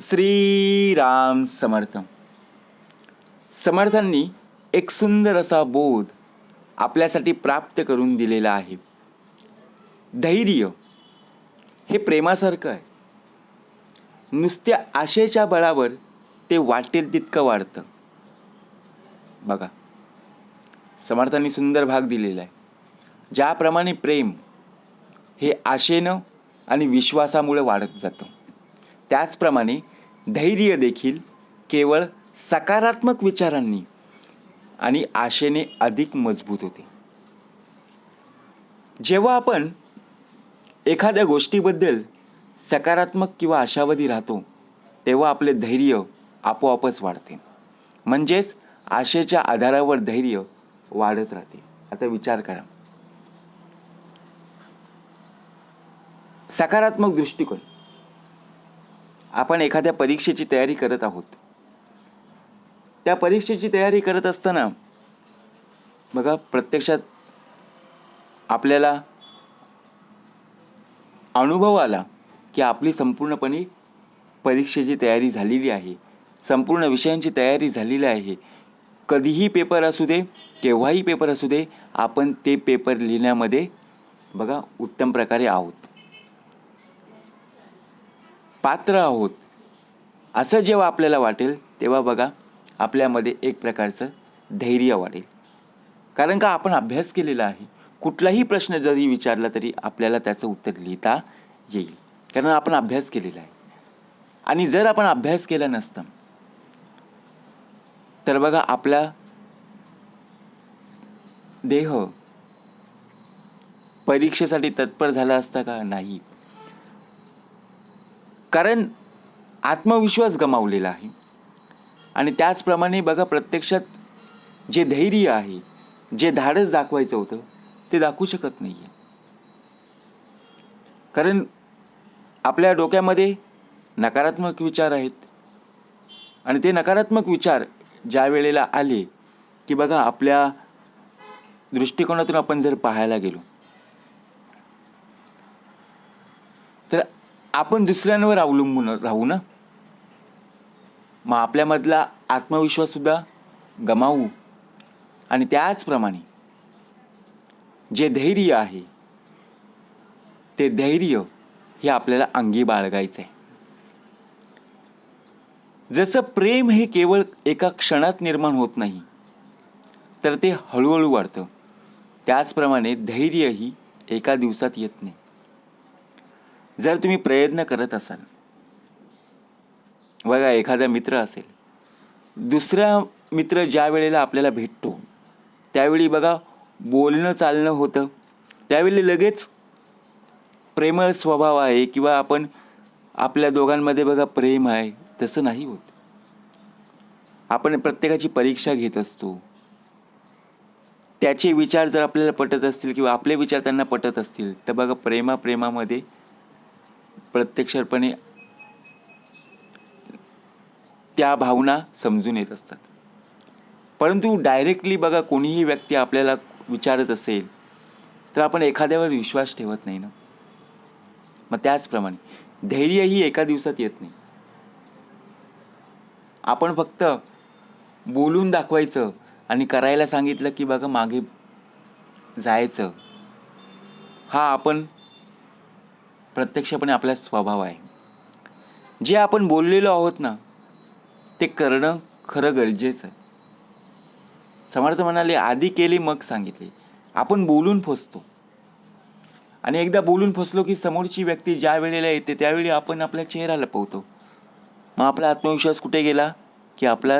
श्रीराम समर्थ. समर्थांनी एक सुंदर असा बोध आपल्यासाठी प्राप्त करून दिलेला आहे. धैर्य हे प्रेमासारखं आहे. नुसत्या आशेच्या बळावर ते वाटेल तितकं वाढतं. बघा समर्थांनी सुंदर भाग दिलेला आहे. ज्याप्रमाणे प्रेम हे आशेनं आणि विश्वासामुळे वाढत जातं. त्याचप्रमाणे धैर्य देखील केवळ सकारात्मक विचारांनी आणि आशेने अधिक मजबूत होते. जेव्हा आपण एखाद्या गोष्टीबद्दल सकारात्मक किंवा आशावादी राहतो तेव्हा आपले धैर्य आपोआपच वाढते. म्हणजेच आशेच्या आधारावर धैर्य वाढत राहते. आता विचार करा. सकारात्मक दृष्टिकोन. आपण एखाद्या परीक्षेची तयारी करत आहोत. त्या परीक्षेची तयारी करत असताना बघा प्रत्यक्षात आपल्याला अनुभव आला की आपली संपूर्णपणे परीक्षेची तयारी झालेली आहे. संपूर्ण विषयांची तयारी झालेली आहे. कधीही पेपर असू दे केव्हाही पेपर असू दे आपण ते पेपर लिहिण्यामध्ये बघा उत्तम प्रकारे आहोत. पात्र आहोत. असं जेव्हा आपल्याला वाटेल तेव्हा बघा आपल्यामध्ये एक प्रकारचं धैर्य वाढेल कारण का आपण अभ्यास केलेला आहे. कुठलाही प्रश्न जरी विचारला तरी आपल्याला त्याचं उत्तर लिहिता येईल. कारण आपण अभ्यास केलेला आहे. आणि जर आपण अभ्यास केला नसता तर बघा आपला देह परीक्षेसाठी तत्पर झाला असता का? नाही. कारण आत्मविश्वास गमावलेला आहे. आणि त्याचप्रमाणे बघा प्रत्यक्षात जे धैर्य आहे जे धाडस दाखवायचं होतं ते दाखवू शकत नाही आहे कारण आपल्या डोक्यामध्ये नकारात्मक विचार आहेत. आणि ते नकारात्मक विचार ज्या वेळेला आले की बघा आपल्या दृष्टिकोनातून आपण जर पाहायला गेलो तर आपण दुसऱ्यांवर अवलंबून राहू ना? मग आपल्यामधला आत्मविश्वाससुद्धा गमावू. आणि त्याचप्रमाणे जे धैर्य आहे ते धैर्य हे आपल्याला अंगी बाळगायचं आहे जसं प्रेम हे केवळ एका क्षणात निर्माण होत नाही तर ते हळूहळू वाढतं. त्याचप्रमाणे धैर्यही एका दिवसात येत नाही. जर तुम्ही प्रयत्न करत असाल बघा एखादा मित्र असेल दुसरा मित्र ज्या वेळेला आपल्याला भेटतो त्यावेळी बघा बोलणं चालणं होतं. त्यावेळी लगेच प्रेमळ स्वभाव आहे किंवा आपण आपल्या दोघांमध्ये बघा प्रेम आहे तसं नाही होत. आपण प्रत्येकाची परीक्षा घेत असतो. त्याचे विचार जर आपल्याला पटत असतील किंवा आपले विचार त्यांना पटत असतील तर बघा प्रेमा प्रेमामध्ये प्रत्यक्षपणे त्या भावना समजून येत असतात. परंतु डायरेक्टली बघा कोणीही व्यक्ती आपल्याला विचारत असेल तर आपण एखाद्यावर विश्वास ठेवत नाही ना? मग त्याचप्रमाणे धैर्यही एका दिवसात येत नाही. आपण फक्त बोलून दाखवायचं आणि करायला सांगितलं की बघा मागे जायचं. हा आपण प्रत्यक्षपणे आपला स्वभाव आहे. जे आपण बोललेलो आहोत ना ते करणं खरं गरजेचं आहे. समर्थ म्हणाले आधी केले मग सांगितले. आपण बोलून फसतो. आणि एकदा बोलून फसलो की समोरची व्यक्ती ज्या वेळेला येते त्यावेळी आपण आपल्या चेहरा लपवतो मग आपला आत्मविश्वास कुठे गेला? की आपला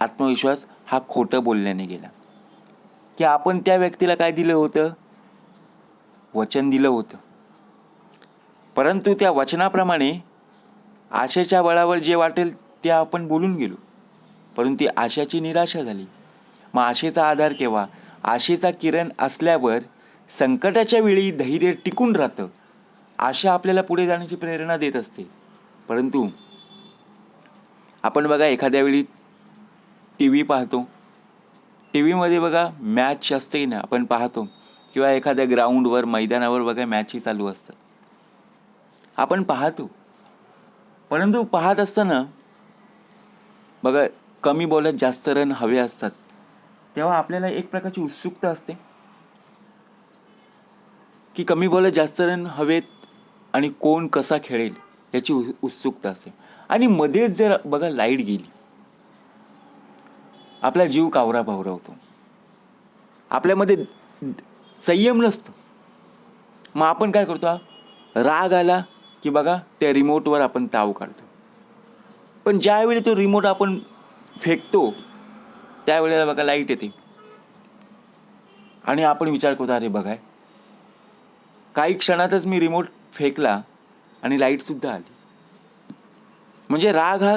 आत्मविश्वास हा खोटं बोलण्याने गेला. की आपण त्या व्यक्तीला काय दिलं होतं? वचन दिलं होतं. परंतु त्या वचनाप्रमाणे आशेच्या बळावर जे वाटेल ते आपण बोलून गेलो. परंतु ती आशाची निराशा झाली. मग आशेचा आधार केव्हा? आशेचा किरण असल्यावर संकटाच्या वेळी धैर्य टिकून राहतं. आशा आपल्याला पुढे जाण्याची प्रेरणा देत असते. परंतु आपण बघा एखाद्या वेळी टी व्ही पाहतो. टी व्हीमध्ये बघा मॅच असते ना आपण पाहतो. किंवा एखाद्या ग्राउंडवर मैदानावर बघा मॅचही चालू असतात आपण पाहतो. परंतु पाहत असताना बघा कमी बॉलात जास्त रन हवे असतात. तेव्हा आपल्याला एक प्रकारची उत्सुकता असते. की कमी बॉलात जास्त रन हवेत आणि कोण कसा खेळेल याची उत्सुकता असते. आणि मध्येच जर बघा लाइट गेली. आपला जीव कावरा बावरा होतो. आपल्यामध्ये संयम नसतं. मग आपण काय करतो राग आला की बघा त्या रिमोटवर आपण ताव काढतो. पण ज्यावेळी तो रिमोट आपण फेकतो त्यावेळेला बघा लाइट येते. आणि आपण विचार करतो अरे बघाय काही क्षणातच मी रिमोट फेकला आणि लाईटसुद्धा आली. म्हणजे राग हा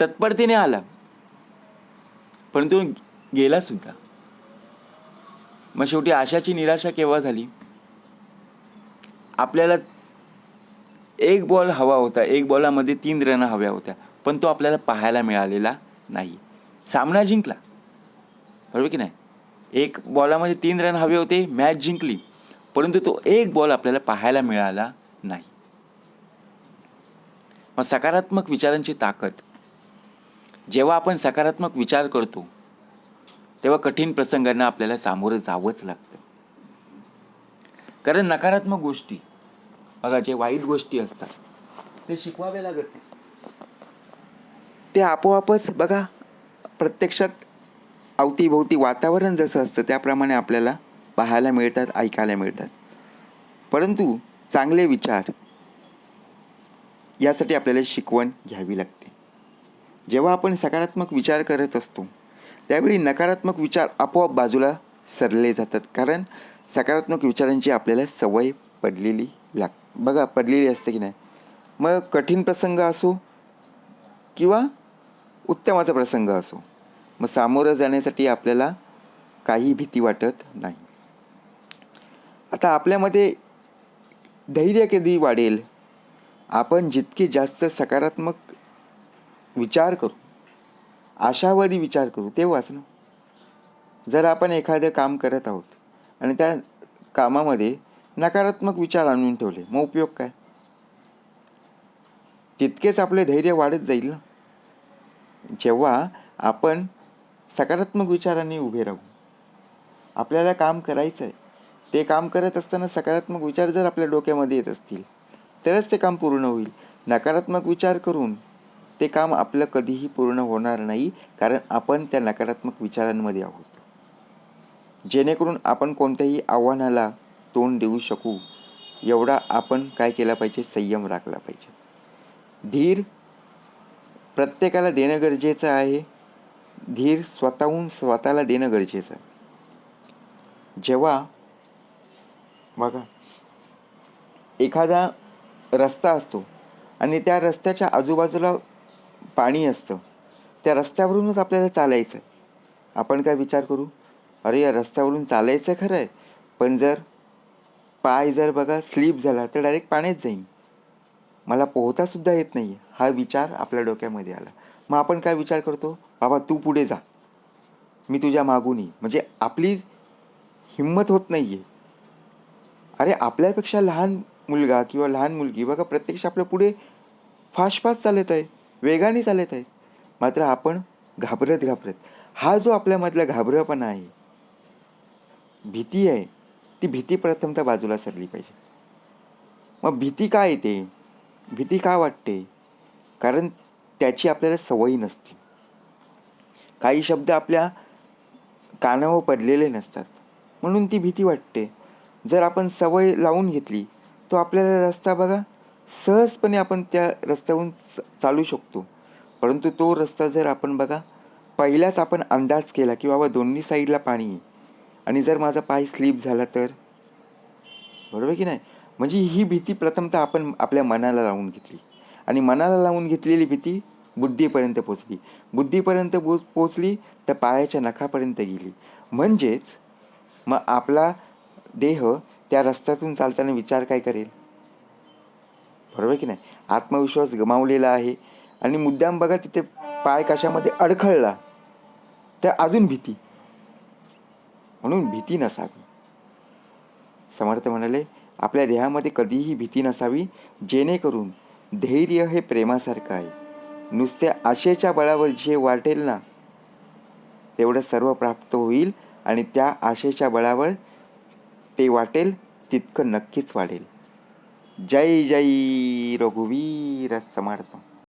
तत्परतेने आला. परंतु गेला सुद्धा. मग शेवटी आशाची निराशा केव्हा झाली? आपल्याला एक बॉल हवा होता एक बॉलामध्ये तीन रन हव्या होत्या पण तो आपल्याला पाहायला मिळालेला नाही. सामना जिंकला. बरोबर की नाही? एक बॉलामध्ये तीन रन हवे होते मॅच जिंकली परंतु तो एक बॉल आपल्याला पाहायला मिळाला नाही. मग सकारात्मक विचारांची ताकद. जेव्हा आपण सकारात्मक विचार करतो तेव्हा कठीण प्रसंगांना आपल्याला सामोरं जावंच लागतं. कारण नकारात्मक गोष्टी बघा जे वाईट गोष्टी असतात ते शिकवावे लागत नाही. ते आपोआपच बघा प्रत्यक्षात अवतीभोवती वातावरण जसं असतं त्याप्रमाणे आपल्याला पाहायला मिळतात ऐकायला मिळतात. परंतु चांगले विचार यासाठी आपल्याला शिकवण घ्यावी लागते. जेव्हा आपण सकारात्मक विचार करत असतो त्यावेळी नकारात्मक विचार आपोआप बाजूला सरले जातात. कारण सकारात्मक विचारांची आपल्याला सवय पडलेली लागते. बघा पडलेली असते की नाही. मग कठीण प्रसंग असो किंवा उत्तमाचा प्रसंग असो मग सामोरं जाण्यासाठी आपल्याला काही भीती वाटत नाही. आता आपल्यामध्ये धैर्य कधी वाढेल? आपण जितके जास्त सकारात्मक विचार करू आशावादी विचार करू तेव्हाच ना जर आपण एखादं काम करत आहोत आणि त्या कामामध्ये नकारात्मक विचार आणून ठेवले. मग उपयोग काय? तितकेच आपले धैर्य वाढत जाईल ना? जेव्हा आपण सकारात्मक विचारांनी उभे राहू. आपल्याला काम करायचं आहे ते काम करत असताना सकारात्मक विचार जर आपल्या डोक्यामध्ये येत असतील तरच ते काम पूर्ण होईल. नकारात्मक विचार करून ते काम आपलं कधीही पूर्ण होणार नाही कारण आपण त्या नकारात्मक विचारांमध्ये आहोत. जेणेकरून आपण कोणत्याही आव्हानाला तोंड देऊ शकू. एवढा आपण काय केला पाहिजे? संयम राखला पाहिजे. धीर प्रत्येकाला देणं गरजेचं आहे. धीर स्वतःहून स्वतःला देणं गरजेचं आहे. जेव्हा बघा एखादा रस्ता असतो आणि त्या रस्त्याच्या आजूबाजूला पाणी असतं त्या रस्त्यावरूनच आपल्याला चालायचं आहे. आपण काय विचार करू? अरे या रस्त्यावरून चालायचं खरं आहे. पण जर पाय जर बघा स्लिप झाला तर डायरेक्ट पाण्यात जाईन. मला पोहतासुद्धा येत नाही हा विचार आपल्या डोक्यामध्ये आला. मग आपण काय विचार करतो? बाबा तू पुढे जा. मी तुझ्या मागून येईन. म्हणजे आपली हिंमत होत नाही आहे अरे आपल्यापेक्षा लहान मुलगा किंवा लहान मुलगी बघा प्रत्यक्ष आपल्या पुढे फास्ट फास्ट चालत आहे. वेगाने चालत आहेत मात्र आपण घाबरत घाबरत हा जो आपल्यामधला घाबरपणा आहे भीती आहे ती भीती प्रथमतः बाजूला सरली पाहिजे. मग भीती का येते? भीती का वाटते? कारण त्याची आपल्याला सवयी नसते. काही शब्द आपल्या कानावर पडलेले नसतात. म्हणून ती भीती वाटते. जर आपण सवय लावून घेतली तो आपल्याला रस्ता बघा सहजपणे आपण त्या रस्त्यावरून चालू शकतो. परंतु तो रस्ता जर आपण बघा पहिलाच आपण अंदाज केला की बाबा दोन्ही साईडला पाणी आहे. आणि जर माझा पाय स्लिप झाला तर? बरोबर की नाही? म्हणजे ही भीती प्रथमतः आपण आपल्या मनाला लावून घेतली. आणि मनाला लावून घेतलेली भीती बुद्धीपर्यंत पोचली. बुद्धीपर्यंत पोच पोचली तर पायाच्या नखापर्यंत गेली. म्हणजेच मग आपला देह त्या रस्त्यातून चालताना विचार काय करेल? बरोबर की नाही? आत्मविश्वास गमावलेला आहे. आणि मुद्दाम बघा तिथे पाय कशामध्ये अडखळला. तर अजून भीती. म्हणून भीती नसावी. समर्थ म्हणाले आपल्या देहामध्ये कधीही भीती नसावी जेणेकरून धैर्य हे प्रेमासारखं आहे. नुसत्या आशेच्या बळावर जे वाटेल ना तेवढं सर्व प्राप्त होईल आणि त्या आशेच्या बळावर ते वाटेल तितकं नक्कीच वाढेल. जय जय रघुवीर समर्थ.